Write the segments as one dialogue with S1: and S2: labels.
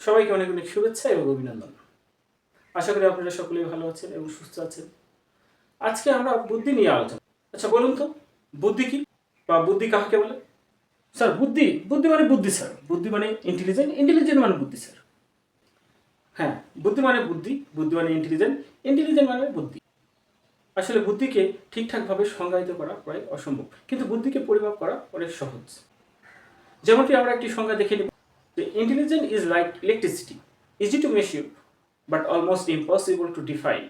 S1: সবাইকে অনেক অনেক শুভেচ্ছা এবং অভিনন্দন। আশা করি আপনারা সকলেই ভালো আছেন এবং সুস্থ আছেন। আজকে আমরা বুদ্ধি নিয়ে আলোচনা আচ্ছা বলুন তো, বুদ্ধি কি? বা বুদ্ধি কাকে বলে? স্যার, বুদ্ধি বুদ্ধি মানে বুদ্ধি, স্যার। বুদ্ধি মানে ইন্টেলিজেন্ট ইন্টেলিজেন্ট মানে বুদ্ধি, স্যার। হ্যাঁ বুদ্ধি মানে বুদ্ধি বুদ্ধি মানে ইন্টেলিজেন্ট ইন্টেলিজেন্ট মানে বুদ্ধি। আসলে বুদ্ধিকে ঠিকঠাকভাবে সংজ্ঞায়িত করা প্রায় অসম্ভব। কিন্তু বুদ্ধিকে পরিমাপ করা অনেক সহজ। যেমনটি আমরা একটি সংজ্ঞা দেখে নিব। Is like electricity easy to measure but almost impossible to define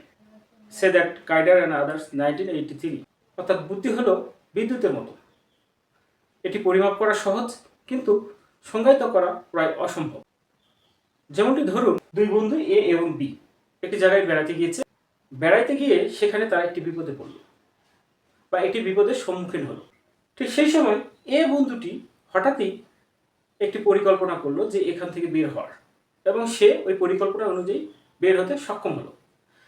S1: say that Kaider and others nineteen eighty three অর্থাৎ বুদ্ধি হলো বিদ্যুতের মতো। এটি পরিমাপ করা সহজ, কিন্তু সংজ্ঞায়িত করা প্রায় অসম্ভব। যেমনটি ধরুন, দুই বন্ধু এ এবং বি একটি জায়গায় বেড়াতে গিয়েছে। বেড়াইতে গিয়ে সেখানে তারা একটি বিপদে পড়ল, বা একটি বিপদের সম্মুখীন হলো। ঠিক সেই সময় এ বন্ধুটি হঠাৎই একটি পরিকল্পনা করল যে এখান থেকে বের হওয়ার। এবং সে ওই পরিকল্পনা অনুযায়ী বের হতে সক্ষম হলো।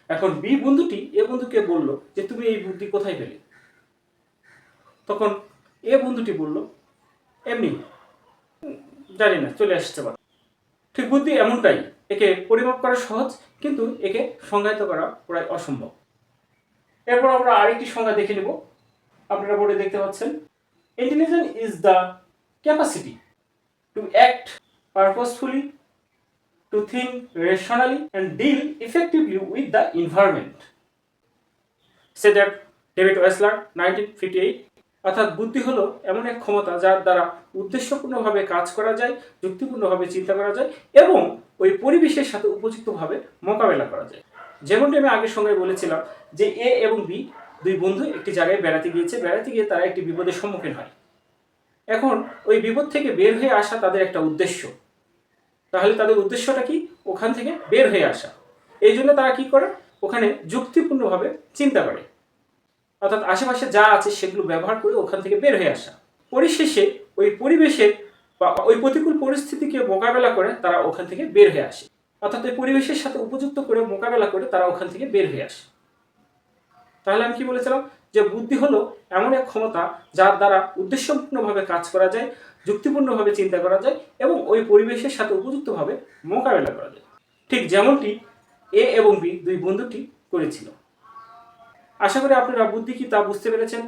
S1: এখন বি বন্ধুটি এ বন্ধুকে বলল যে তুমি এই বুদ্ধি কোথায় পেলে? তখন এ বন্ধুটি বলল এমনি "উম, জানি না চলে আসতে পারে ঠিক বুদ্ধি এমনটাই একে পরিমাপ করা সহজ কিন্তু একে সংজ্ঞায়িত করা প্রায় অসম্ভব। এরপর আমরা আরেকটি সংজ্ঞা দেখে নেব। আপনারা বোর্ডে দেখতে পাচ্ছেন intelligence is the capacity to act purposefully to think rationally and deal effectively with the environment say that David Wechsler nineteen fifty eight অর্থাৎ বুদ্ধি হলো এমন এক ক্ষমতা যার দ্বারা উদ্দেশ্যপূর্ণভাবে কাজ করা যায়, যুক্তিপূর্ণভাবে চিন্তা করা যায় এবং ওই পরিবেশের সাথে উপযুক্তভাবে মোকাবেলা করা যায়। যেমনটি আমি আগের সঙ্গে বলেছিলাম যে এ এবং বি দুই বন্ধু একটি জায়গায় বেড়াতে গিয়েছে, বেড়াতে গিয়ে তারা একটি বিপদের সম্মুখীন হয়। এখন ওই বিপদ থেকে বের হয়ে আসা তাদের একটা উদ্দেশ্য। তাহলে তাদের উদ্দেশ্যটা কি? ওখান থেকে বের হয়ে আসা। এই জন্য তারা কি করে? ওখানে যুক্তিপূর্ণভাবে চিন্তা করে। অর্থাৎ আশেপাশে যা আছে সেগুলো ব্যবহার করে ওখান থেকে বের হয়ে আসা। পরিশেষে ওই পরিবেশের বা ওই প্রতিকূল পরিস্থিতিকে মোকাবেলা করে তারা ওখান থেকে বের হয়ে আসে। অর্থাৎ ওই পরিবেশের সাথে উপযুক্ত করে মোকাবেলা করে তারা ওখান থেকে বের হয়ে আসে। তাহলে আমি কি বলেছিলাম? যে বুদ্ধি হলো এমন এক ক্ষমতা যার দ্বারা উদ্দেশ্যপূর্ণভাবে কাজ করা যায়, যুক্তিপূর্ণভাবে চিন্তা করা যায় এবং ওই পরিবেশের সাথে উপযুক্তভাবে মোকাবেলা করা যায়। ঠিক যেমনটি এ এবং বি দুই বন্ধুটি করেছিল। আশা করি আপনারা বুদ্ধি কি তা বুঝতে পেরেছেন।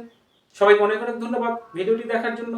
S1: সবাইকে অনেক অনেক ধন্যবাদ ভিডিওটি দেখার জন্য।